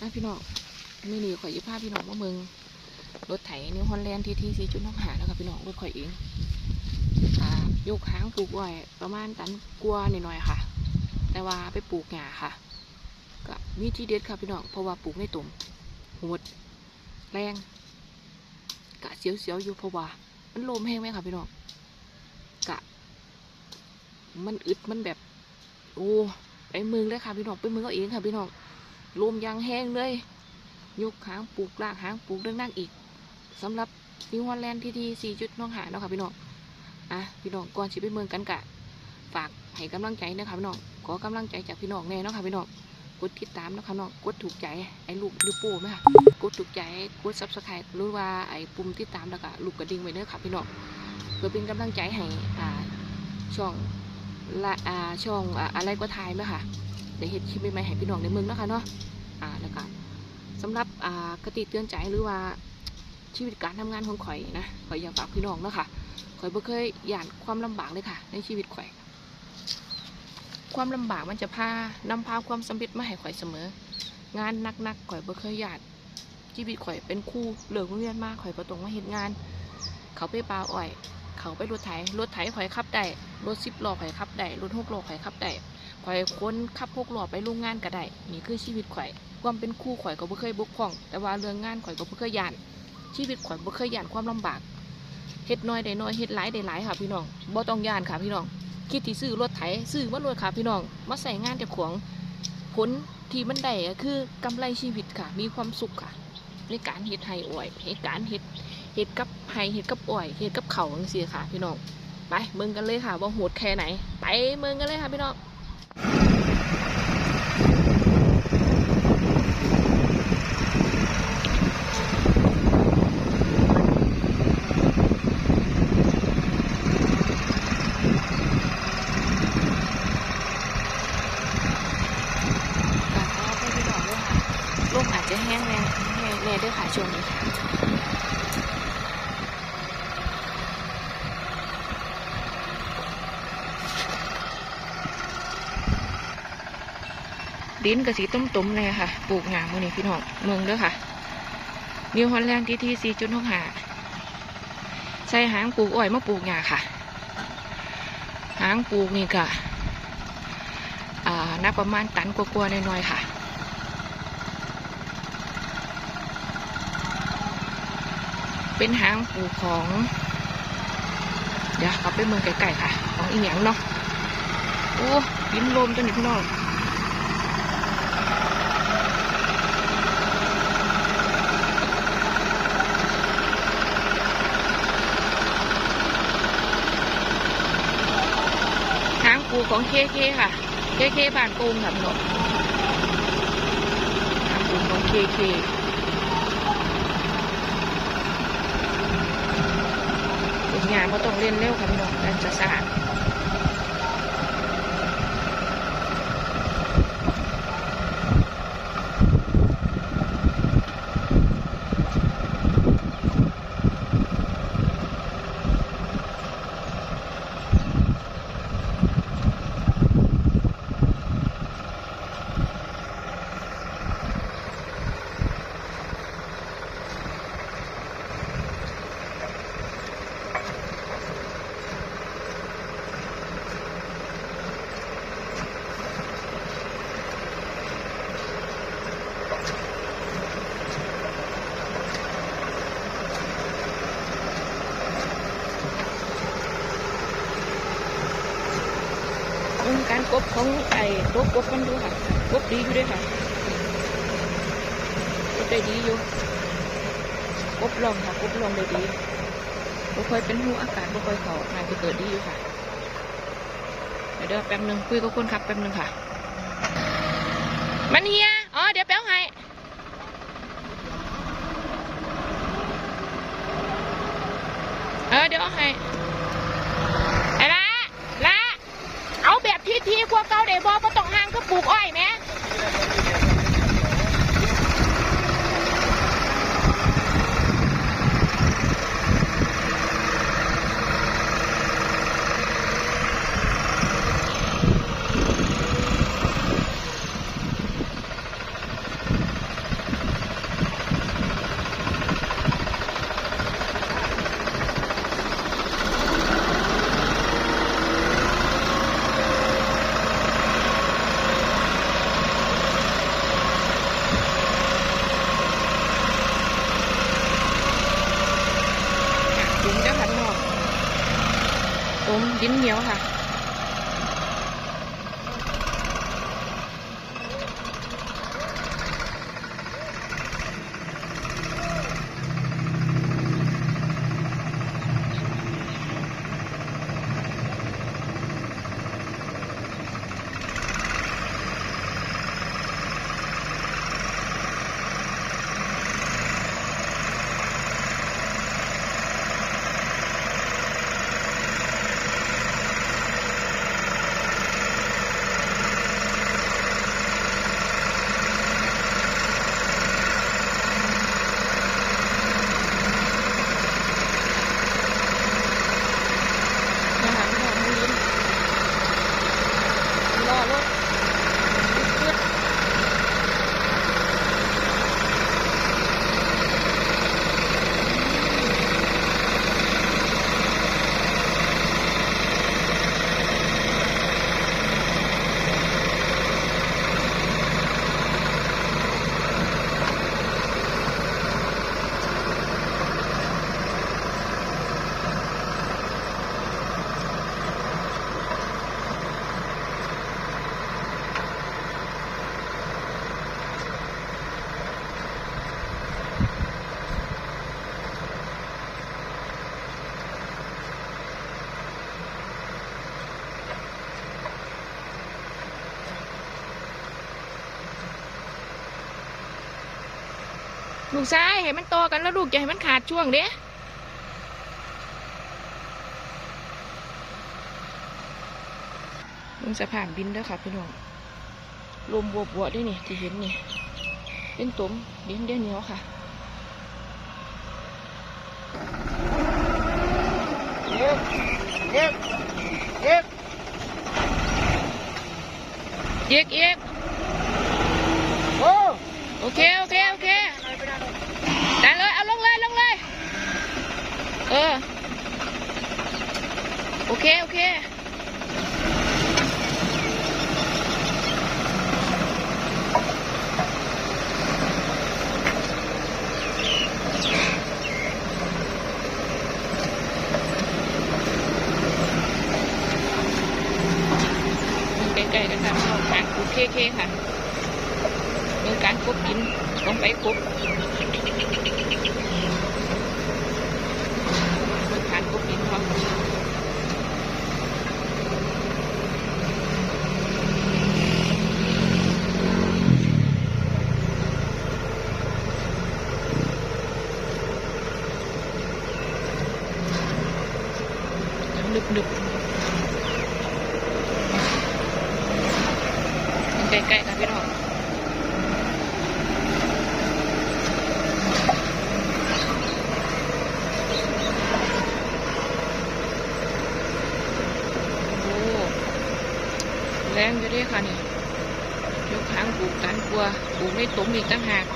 นะพี่น้องนี่นี่ข่อยยิภาพพี่น้องว่ามืองรถไถนิวฮอลแลนด์ทีทีสี่จุดน้องหาแล้วค่ะพี่น้องรถข่อยเองอ่ายกหางปลูกไว้ประมาณตันกลัวหน่อยๆค่ะ แต่ว่าไปปลูกหญ้าค่ะ ก็มีที่เด็ดค่ะพี่น้องเพราะว่าปลูกในตุ่มโหดแรงกะเสียวๆอยู่เพราะว่ามันลมแห้งไหมค่ะพี่น้องกะ มันอึดมันแบบ โอ้ไปเมืองเลยค่ะพี่น้องไปเมืองเอาเองค่ะพี่น้อง ลมยางแห้งเลย ยกหางปลูกลากหางปลูกเรื่องนั่งอีกสำหรับนิวฮอลแลนด์ที่ที่สี่จุดน้องหาเนาะค่ะพี่น้องอะพี่น้องก่อนสิไปเมืองกันกะฝากให้กำลังใจนะคะพี่น้องขอกำลังใจจากพี่น้องแน่เนาะค่ะพี่น้องกดติดตามนะคะน้องกดถูกใจไอ้ลูกยูโป้ไหมค่ะกดถูกใจกดซับสไครต์หรือว่าไอ้ปุ่มติดตามแล้วก็ลูกกระดิ่งไว้เด้อค่ะพี่น้องเพื่อเป็นกำลังใจให้อ่าช่องละอ่าช่องอ่าอะไรก็ทายไหมค่ะได้เห็นคลิปใหม่ๆให้พี่น้องในเมืองนะค่ะเนาะ อ่าแล้วก็สำหรับอ่ากติเตือนใจหรือว่าชีวิตการทำงานของข่อยนะข่อยอยากฝากพี่น้องเนาะค่ะข่อยบ่เคยหยานความลำบากเลยค่ะ ในชีวิตข่อย ความลำบากมันจะพานำพาความสำเร็จมาให้ข่อยเสมอ งานหนักๆข่อยบ่เคยหยาดชีวิตข่อยเป็นครูเลิกโรงเรียนมาข่อยบ่ต้องมาเฮ็ดงาน เขาไปปลาอ้อย เขาไปรถไถรถไถข่อยขับได้รถสิบล้อข่อยขับได้รถหกล้อข่อยขับได้ข่อยคนขับหกล้อไปโรงงานก็ได้นี่คือชีวิตข่อย ความเป็นครูข่อยก็บ่เคยบกพร่อง แต่ว่าเรื่องงานข่อยก็บ่เคยหยาน ชีวิตข่อยบ่เคยหยานความลำบากเฮ็ดน้อยได้น้อยเฮ็ดหลายได้หลายค่ะพี่น้องบ่ต้องยานค่ะพี่น้อง คิดที่ซื้อรถไถซื้อมารถค่ะพี่น้อง มาใส่งานเจ้าของผลที่มันได้ก็คือกำไรชีวิตค่ะ มีความสุขค่ะ ในการเฮ็ดไห้อ่อยในการเฮ็ดเฮ็ดกับไห้เฮ็ดกับอ่อยเฮ็ดกับเข่าจังซี่ค่ะ พี่น้องไปเมืองกันเลยค่ะว่าโหดแค่ไหน ไปเมืองกันเลยค่ะพี่น้องกลับมาให้พี่น้องด้วยค่ะลมอาจจะแห้งแน่แห้งแน่ด้วยค่ะช่วงนี้ค่ะ ดินกับสีต้มๆเลยค่ะ ปลูกงามมือนี้พี่น้องเมืองเด้อค่ะ นิวฮอลแลนด์ที่ที่สี่จุดหกหาใส่หางปลูกอ้อยมาปลูกหญ้าค่ะ หางปลูกนี่ก็อ่านับประมาณตันกว่าๆหน่อยๆค่ะเป็นหางปลูกของ เดี๋ยวเอาไปเมืองไก่ๆค่ะ ของอีหยังเนาะโอ้ยินลมตัวนี้พี่น้อง หางปู ของเคเคค่ะ เคเคบ้านปูงค่ะพี่น้องหางปูของเคเคเป็นงานก็ต้องเล่นเร็วค่ะพี่น้องการจะสะอาด กบของไอ้ตัวกบมันดูค่ะกบดีอยู่ด้วยค่ะกบได้ดีอยู่กบลองค่ะกบลองได้ดีบ่ค่อยเป็นหูอากาศบ่ค่อยเขางานจะเกิดดีอยู่ค่ะเดี๋ยวแป๊บนึงคุยกับคนขับแป๊บนึงค่ะ มันเฮีย อ๋อ เดี๋ยวแป๊บให้ เออ เดี๋ยวเอาให้ไอ้ละละเอาแบบที่ที่พวกเก่าเดบอก็ต้องห่างก็ ปลูกอ้อยแม่ ดินเหนียวค่ะ ลูกซ้ายให้มันโตกันแล้วลูกอย่าให้มันขาดช่วงเด้มึงสะพานบินด้อค่ะพี่น้องลมบวบๆด้วยนี่ที่เห็นนี่เป็นตุ่มดินเดียวเหนียวค่ะเย็บเย็บเย็บเย็กเย็ก โอ้ โอเค โอเค โอเคได้เลย เอาลงเลย ลงเลย เออ โอเค โอเค ใกล้ๆกันค่ะพี่น้องการกุบเคเคค่ะมีการกุบกินลงไปกุบมีการกุบกินครับนึบนึบใกล้ๆกันพี่น้อง โอ้แรงอยู่เด้ค่ะนี่ยก หางปลูกตันกลัวปลูกในตุ่มอีกตั้งหาก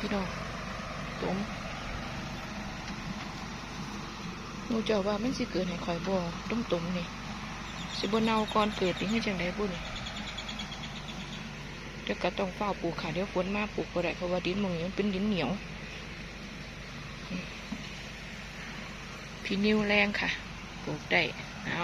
พี่น้องตุ่มหนูเจ้าว่ามันสิเกิดให้ข่อยบ่ตุ้มตุ่มนี่ สิบ่เนาก่อนเกิดนี่ให้จังไดบุ่นเดี๋ยวก็ต้องเฝ้าปลูกค่ะเดี๋ยวฝนมาปลูกบ่ได้เพราะว่าดินมึงนี้มันเป็นดินเหนียวพี่นิวแรงค่ะ ปลูกได้ เอา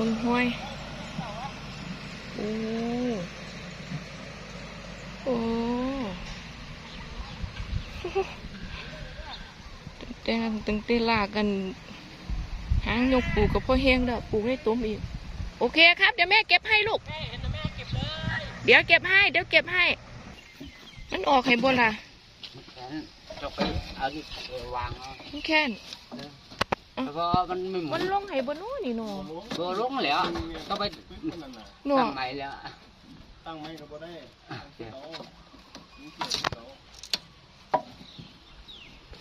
มึงห้อย โอ้ โอ้แต่ตั้งแต่ลากกัน หางยกปลูกกับพ่อเฮงเด้อปลูกได้ต้มอีก โอเคครับ เดี๋ยวแม่เก็บให้ลูก เดี๋ยวเก็บให้ เดี๋ยวเก็บให้ มันออกให้บนล่ะจะไปเอาที่วางเอามันแค่น แล้วก็มันไม่หมุมันนลงให้บนนู้นนี่หนูตัวลงแล้วก็ไปหนูตั้งใหม่แล้วตั้งไม่ก็บ่ได้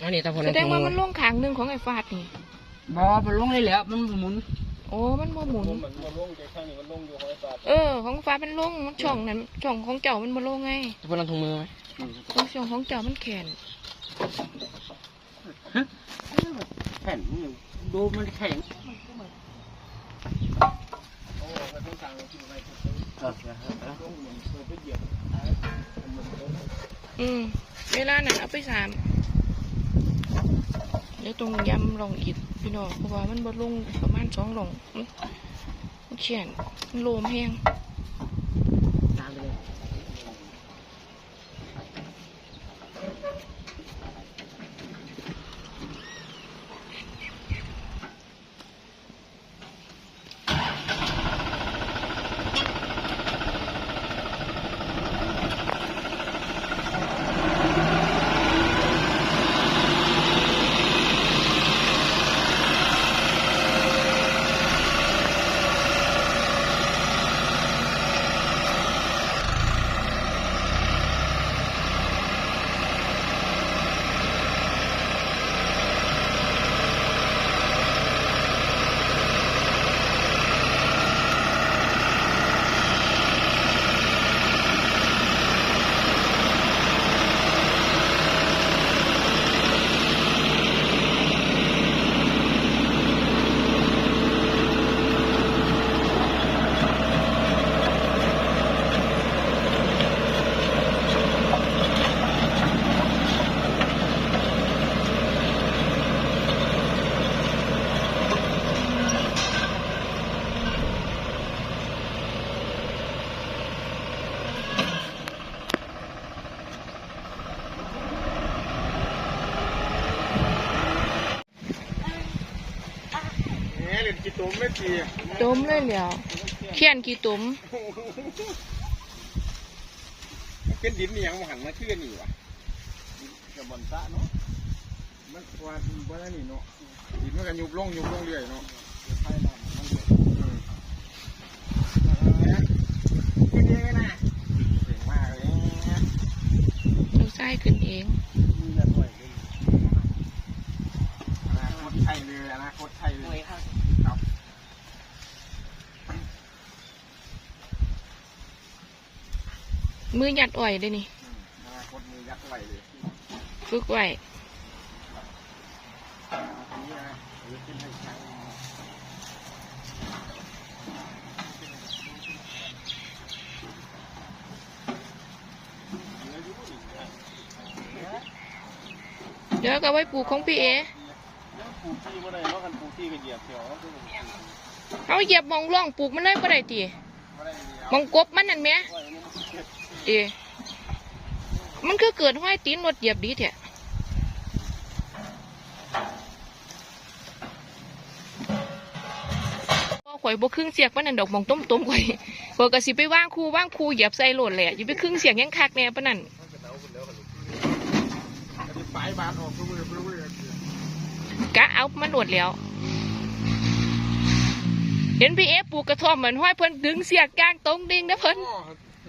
อันนี้ตาพลแสดงว่ามันลงขางหนึ่งของไอ้ฟาดนี่ บอมันลงเลยแล้วมันหมุนโอ้มันบ่หมุนผมเหมือนมาลงใจข้างนี้มันลงอยู่หอยปลาเออ ของฟ้ามันลงมันช่องนั้นช่องของเจ้ามันบ่ลงไงตาพลถุงมือไหมของช่องของเจ้ามันแขนแข็ง ดูมันแข็งโอ้กระทั่งกลางที่ไว้ทุกเออลงเหมือนเคยไปเหยียบมันเหมือนลงอืมเวลานั้นเอาไปสามเดี๋ยวตรงยำลองอีกพี่น้องเพราะว่ามันบ่ลงประมาณสองหลงมันเขียนมันโลมแห้ง มเล่นกี่ตัวไม่ตีต้มเลยเหลียวเขียนกี่ตุ่มเป็นดินนี่ยังหันมาชื่อนี่วะกับบอนซะเนาะมันว่าว่านี่เนาะดินมันก็ยุบลงยุบลงเรื่อยเนาะใช่ละมันเดือดขึ้นเองนะเก่งมากเลยเราใส่ขึ้นเอง มีแต่หน่วยเลยอนาคตไทยเลยอนาคตไทยเลยครับ มือหยัดอ่อยเลยนี่อนาคตมือยักษ์ไหวเลยฝึกไว้อันนี้นะหรือขึ้นให้ช่างเหลืออยู่อีกนะเดี๋ยวก็เอาไว้ปลูกของพี่เอแล้วปลูกที่เมื่อไรเนาะกันปลูกที่ก็เหยียบเขียวคือผมปลูกเอาเหยียบหมองร่องปลูกมันเลยบ่ได้ตีบ่ได้เดียวหมองกบมันนั่นแหมว่าอันนี้มัน ดีมันคือเกิดห้อยตีนรถเหยียบดีแท้บ่ข่อยบ่ครึ่งเสียกมันนั่นดอกมองต้มต้มๆข่อยข่อยก็สิไปว่างคูว่างคูเหยียบใส่โหลดแหละอยู่ไปครึ่งเสียงยังคักแน่ปะนันมันก็เดาข้ายบานออกก็มือมือมือกะเอามันโหลดแล้ว เห็นพี่เอฟปลูกกระท่อมเหมือนห้อยเพิ่นดึงเสียกกลางตรงดิ่งนะเพิ่น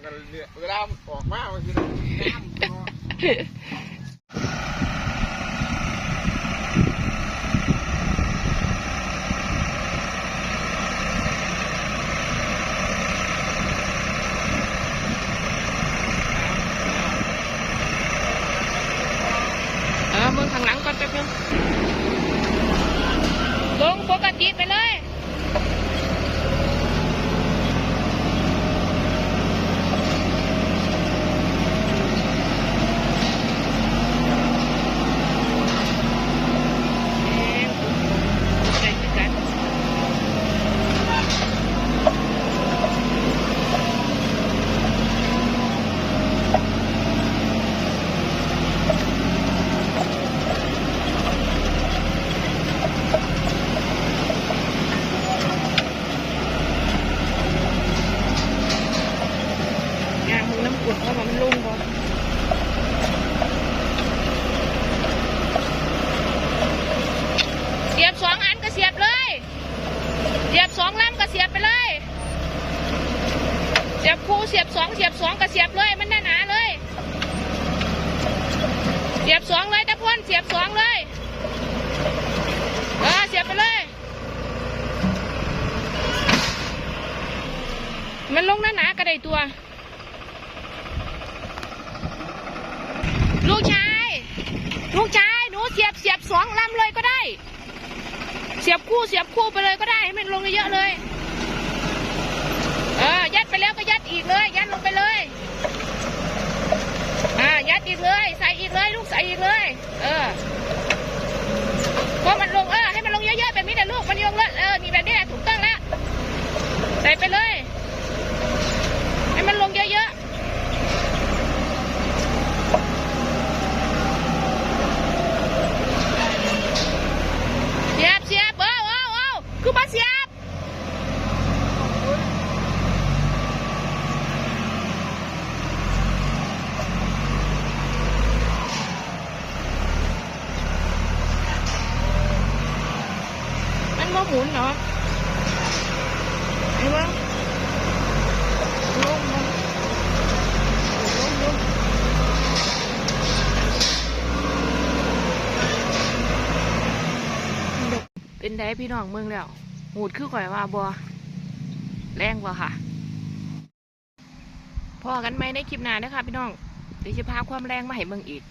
กันเนี่ยเวลาออกมาบางทีน้ำเนาะ เออมึงข้างหลังก่อนแป๊บนึงลงปกติไปเลย ฝุ่นเพราะมันลงบ่เสียบสองอันก็เสียบเลย เสียบสองลำก็เสียบไปเลย เสียบคู่เสียบสองเสียบสองก็เสียบเลย มันหนาหนาๆเลย เสียบสองเลยตะพ่นเสียบสองเลย เออเสียบไปเลย มันลงหนาหนาๆก็ได้ตัว ลูกชาย ลูกชาย หนูเสียบเสียบสองลำเลยก็ได้ เสียบคู่เสียบคู่ไปเลยก็ได้ให้มันลงเยอะๆเลย เออ ยัดไป แล้วก็ยัดอีกเลย ยัดลงไปเลย อ่า ยัดอีกเลย ใส่อีกเลย ลูกใส่อีกเลย เออพอมันลงเออให้มันลงเยอะๆแบบนี้แหละลูก มันลงเลยเออ นี่แบบนี้แหละถูกต้องแล้ว ใส่ไปเลย ให้มันลงเยอะๆ เสียบเสียบเออเออเออคือมาเสียบ มันมาหมุนเหรอไอ้วะลงมาลงลงเป็น ไดพี่น้องเมืองแล้วหูดคือข่อยว่าบอแรงบ่ค่ะพอกันไหมในคลิปหน้านะคะพี่น้องเดี๋ยวจะพาความแรงมาให้เมืองอีก